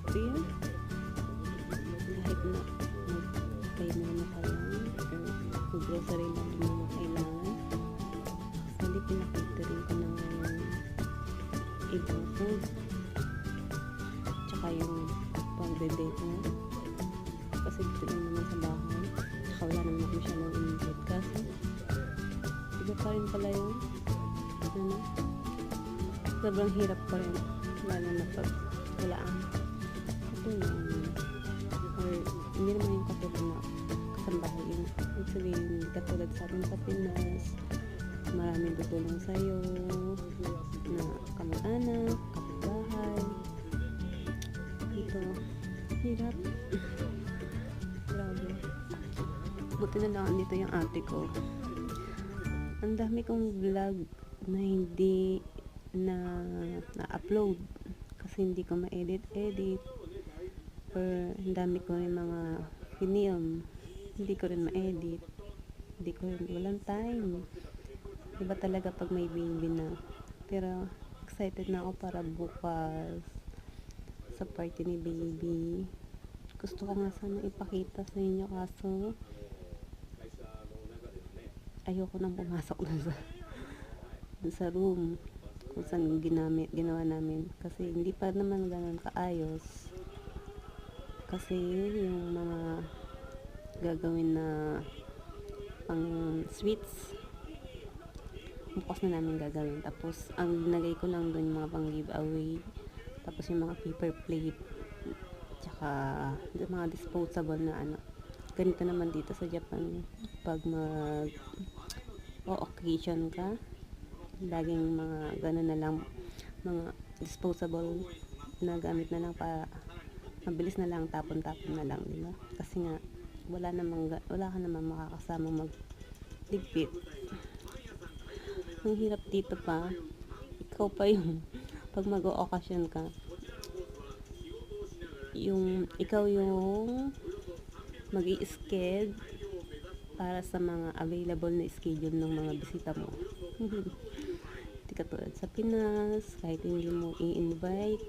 mag-prepare. Kahit na mag-pay muna ka lang or mag-grocery lang din mga kailangan. Actually, pinakitering ko na ngayon ibang food. Tsaka yung pang-debate na. Kasi dito lang naman sa bahay. Tsaka wala naman ako masyadong invite. Kasi, iba pa rin pala yung, ano, sobrang hirap pa rin. Lalo na pag wala ang katulong. Or, hindi naman yung katulong na kasambahay yun. Ibig sabihin, katulad sa atin sa Pinas, maraming tutulong sa'yo na kamag-anak, kapitbahay. Dito, hirap. Grabe. Buti na lang dito yung ate ko. Ang dami kong vlog na hindi na na-upload kasi hindi ko ma-edit-edit or ang dami ko rin mga film hindi ko rin ma-edit. Hindi ko rin walang time. Iba talaga pag may baby na. Pero excited na ako para bukas sa party ni baby. Gusto ko nga sana ipakita sa inyo kaso ayoko nang pumasok dun sa sa room kung saan ginamit, ginawa namin. Kasi hindi pa naman ganun kaayos kasi yung mga gagawin na pang sweets bukas na namin gagawin. Tapos ang nilagay ko lang doon mga pang giveaway. Tapos yung mga paper plate tsaka mga disposable na ano. Ganito naman dito sa Japan. Pag mag o occasion ka laging mga gano'n na lang mga disposable na gamit na lang para mabilis na lang tapon-tapon na lang di ba? Kasi nga wala namang wala ka namang makakasama mag ligpit ang hirap dito pa. Ikaw pa yung pag mag-o-occasion ka yung ikaw yung mag sked para sa mga available na schedule ng mga bisita mo. Hindi katulad sa Pinas kahit hindi mo i-invite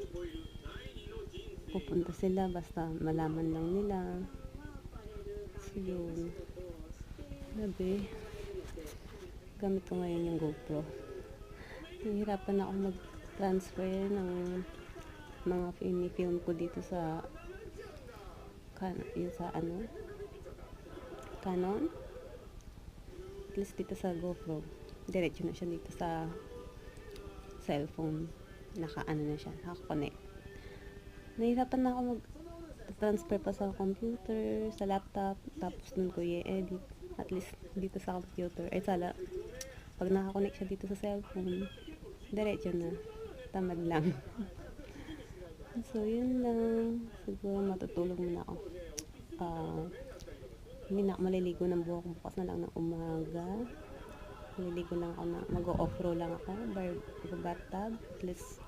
pupunta sila basta malaman lang nila. So yun. Grabe. Gamit ko ngayon yung GoPro. Nahihirapan ako mag-transfer ng mga film ko dito sa kan yung sa ano? Canon? At least dito sa GoPro. Diretso na siya dito sa cellphone. Naka ano na siya naka-connect nahihirapan na ako mag transfer pa sa computer, sa laptop, tapos nun ko i-edit. At least dito sa computer, ay sala, pag nakakonect siya dito sa cellphone, diretso na. Tamad lang. so, yun lang. Siguro matutulog muna ako. Ah, hindi na maliligo ng buhok bukas na lang ng umaga. Maliligo lang ako na, mag-off-roll lang ako. Bar, bathtub, at least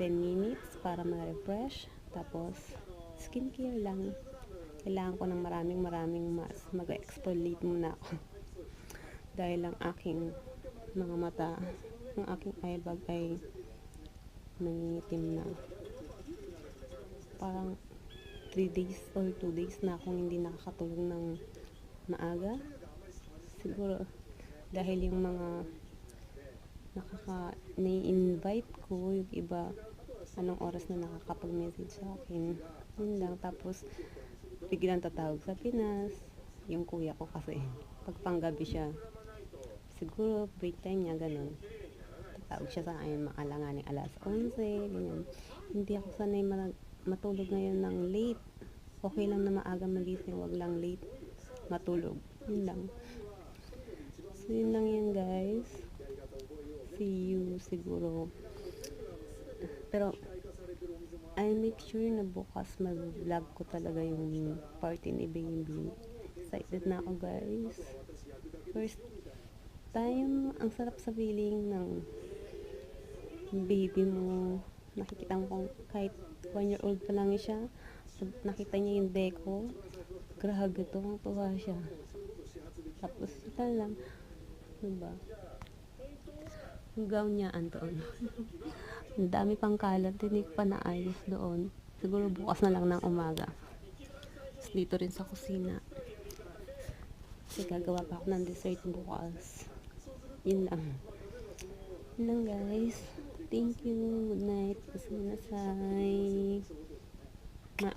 10 minutes para ma-refresh. Tapos, skincare lang. Kailangan ko ng maraming maraming mas. Mag-exfoliate muna ako. Dahil ang aking mga mata, ang aking eye bag ay nangingitim na. Parang 3 days or 2 days na akong hindi nakakatulog ng maaga. Siguro dahil yung mga nakaka nai-invite ko yung iba. Anong oras na nakakapag-message sa akin. Yun lang. Tapos biglang tatawag sa Pinas. Yung kuya ko kasi pag panggabi siya. Siguro break time niya ganun. Tatawag siya sa akin makalanganing alas 11 ganyan. Hindi ako sanay ma- matulog ngayon ng late. Okay lang na maaga magising wag lang late matulog. Yun lang. So yun lang yan guys you siguro pero I make sure na bukas mag-vlog ko talaga yung party ni baby. Excited na ako guys. First time, ang sarap sa feeling ng baby mo. Nakikita mo kung kahit one year old pa lang siya, Nakita niya yung beko. Grabe to, tuwa siya. Tapos, ito lang. Diba? Gown niya, Anton. ang dami pang kalat, hindi ko pa naayos doon. Siguro bukas na lang ng umaga. Dito rin sa kusina. Kasi gagawa pa ako ng dessert bukas. Yun lang. Yun lang guys. Thank you. Good night. Masamanasay. Ma.